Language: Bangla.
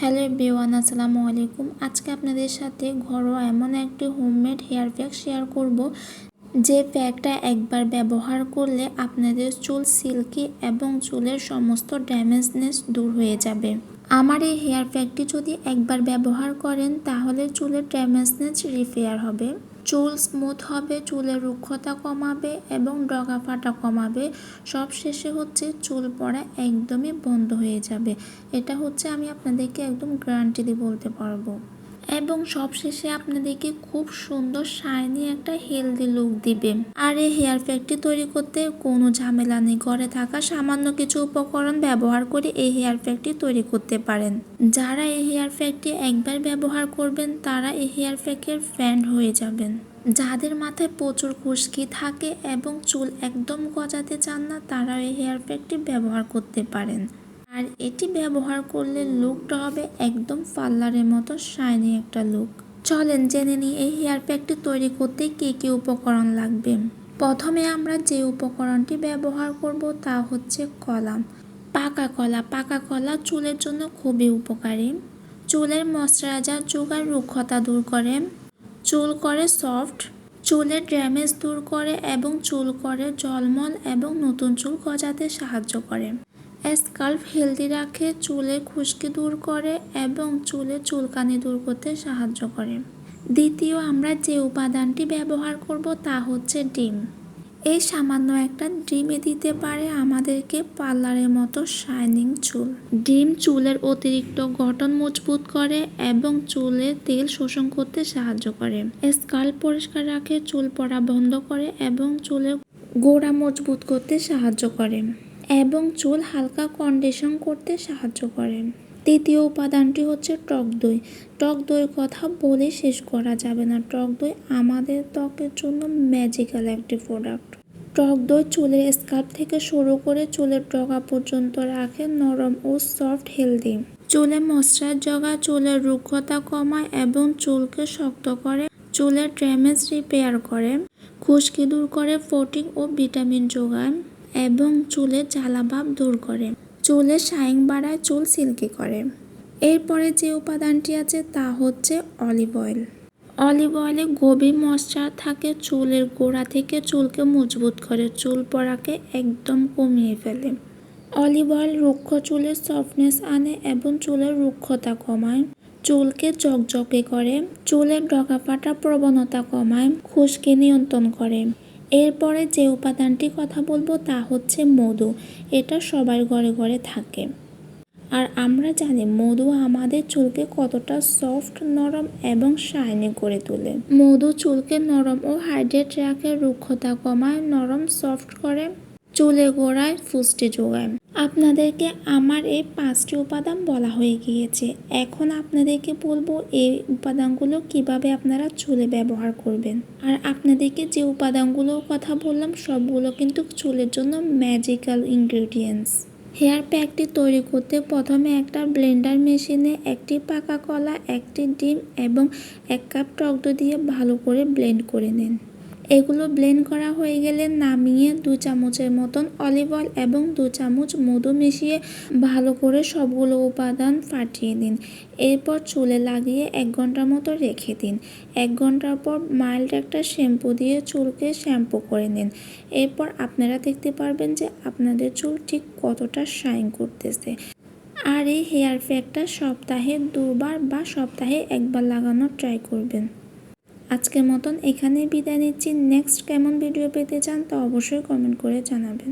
হ্যালো বেওয়ান আসসালামু আলাইকুম। আজকে আপনাদের সাথে ঘরোয়া এমন একটি হোমমেড হেয়ার প্যাক শেয়ার করব, যে প্যাকটা একবার ব্যবহার করলে আপনাদের চুল সিল্কি এবং চুলের সমস্ত ড্যামেজনেস দূর হয়ে যাবে। আমার এই হেয়ার প্যাকটি যদি একবার ব্যবহার করেন, তাহলে চুলের ড্যামেজনেস রিপেয়ার হবে। চুল স্মুথ হবে, চুলের রুক্ষতা কমাবে এবং ডগা ফাটা কমাবে। সব শেষে হচ্ছে চুল পড়া একদমই বন্ধ হয়ে যাবে। এটা হচ্ছে আমি আপনাদেরকে একদম গ্যারান্টি দিয়ে বলতে পারব। এবং সবশেষে আপনাদেরকে খুব সুন্দর শাইনি একটা হেলদি লুক দিবে। আর এই হেয়ার প্যাকটি তৈরি করতে কোনো ঝামেলা নেই। ঘরে থাকা সামান্য কিছু উপকরণ ব্যবহার করে এই হেয়ার প্যাকটি তৈরি করতে পারেন। যারা এই হেয়ার প্যাকটি একবার ব্যবহার করবেন, তারা এই হেয়ার প্যাকের ফ্যান হয়ে যাবেন। যাদের মাথায় প্রচুর খুশকি থাকে এবং চুল একদম গজাতে চান না তারা এই হেয়ার প্যাকটি ব্যবহার করতে পারেন। আর এটি ব্যবহার করলে লুকটা হবে একদম পার্লারের মতো শাইনি একটা লুক। চলেন জেনে নিই এই হেয়ার প্যাকটি তৈরি করতে কী কী উপকরণ লাগবে। প্রথমে আমরা যে উপকরণটি ব্যবহার করব তা হচ্ছে কলা। পাকা কলা। পাকা কলা চুলের জন্য খুবই উপকারী। চুলের ময়শ্চারাইজার যোগার রুক্ষতা দূর করে। চুল করে সফট। চুলের ড্যামেজ দূর করে এবং চুল করে জলমল এবং নতুন চুল গজাতে সাহায্য করে। স্কাল্প হেলদি রাখে, চুলে খুশকি দূর করে এবং চুলে চুলকানি দূর করতে সাহায্য করে। দ্বিতীয়, আমরা যে উপাদানটি ব্যবহার করব তা হচ্ছে ডিম। এই সামান্য একটা ডিমে দিতে পারে আমাদেরকে পার্লারের মতো শাইনিং চুল। ডিম চুলের অতিরিক্ত গঠন মজবুত করে এবং চুলে তেল শোষণ করতে সাহায্য করে। স্কাল্প পরিষ্কার রাখে, চুল পড়া বন্ধ করে এবং চুলে গোড়া মজবুত করতে সাহায্য করে। এবং চুল হালকা কন্ডিশন করতে সাহায্য করে তৃতীয় উপাদানটি হচ্ছে টক দই। টক দইয়ের কথা বলে শেষ করা যাবে না। টক দই আমাদের ত্বকের জন্য ম্যাজিক্যাল একটি প্রোডাক্ট টক দই চুলের স্কার্প থেকে শুরু করে চুলের ডগা পর্যন্ত রাখে নরম ও সফট হেলদি চুলে মশার জগা চুলের রুক্ষতা কমায় এবং চুলকে শক্ত করে চুলের ড্যামেজ রিপেয়ার করে। খুশকি দূর করে প্রোটিন ও ভিটামিন যোগায় এবং চুলের জ্বালাভাব দূর করে। চুলের শাইন বাড়ায় চুল সিল্কি করে। এরপরে যে উপাদানটি আছে তা হচ্ছে অলিভ অয়েল। অলিভ অয়েলে গভীর ময়শ্চার থাকে, চুলের গোড়া থেকে চুলকে মজবুত করে, চুল পড়াকে একদম কমিয়ে ফেলে। অলিভ অয়েল রুক্ষ চুলের সফটনেস আনে এবং চুলের রুক্ষতা কমায়। চুলকে চকচকে করে, চুলের ডগা ফাটা প্রবণতা কমায়, খুশকি নিয়ন্ত্রণ করে। এরপরে যে উপাদানটি কথা বলব তা হচ্ছে মধু। এটা সবার ঘরে ঘরে থাকে। আর আমরা জানি মধু আমাদের চুলকে কতটা সফট নরম এবং শাইনি করে তোলে। মধু চুলকে নরম ও হাইড্রেট রাখে, রুক্ষতা কমায়, নরম সফট করে। চুলে গোড়ায় পুষ্টি যোগায়। আপনাদেরকে আমার এই পাঁচটি উপাদান বলা হয়ে গিয়েছে। এখন আপনাদেরকে বলব এই উপাদানগুলো কীভাবে আপনারা চুলে ব্যবহার করবেন। আর আপনাদেরকে যে উপাদানগুলোর কথা বললাম, সবগুলো কিন্তু চুলের জন্য ম্যাজিক্যাল ইনগ্রেডিয়েন্টস হেয়ার প্যাকটি তৈরি করতে প্রথমে একটা ব্লেন্ডার মেশিনে একটি পাকা কলা, একটি ডিম এবং এক কাপ টক দিয়ে ভালো করে ব্লেন্ড করে নিন। এগুলো ব্লেন্ড করা হয়ে গেলে নামিয়ে দু চামচের মতন অলিভ অয়েল এবং দু চামচ মধু মিশিয়ে ভালো করে সবগুলো উপাদান ফাটিয়ে দিন। এরপর চুলে লাগিয়ে এক ঘণ্টার মতো রেখে দিন। এক ঘণ্টার পর মাইল্ড একটা শ্যাম্পু দিয়ে চুলকে শ্যাম্পু করে নিন। এরপর আপনারা দেখতে পারবেন যে আপনাদের চুল ঠিক কতটা শাইন করতেছে। আর এই হেয়ার প্যাকটা সপ্তাহে দুবার বা সপ্তাহে একবার লাগানোর ট্রাই করবেন। আজকের মতন এখানেই বিদায় নিচ্ছি। নেক্সট কেমন ভিডিও পেতে চান তা অবশ্যই কমেন্ট করে জানাবেন।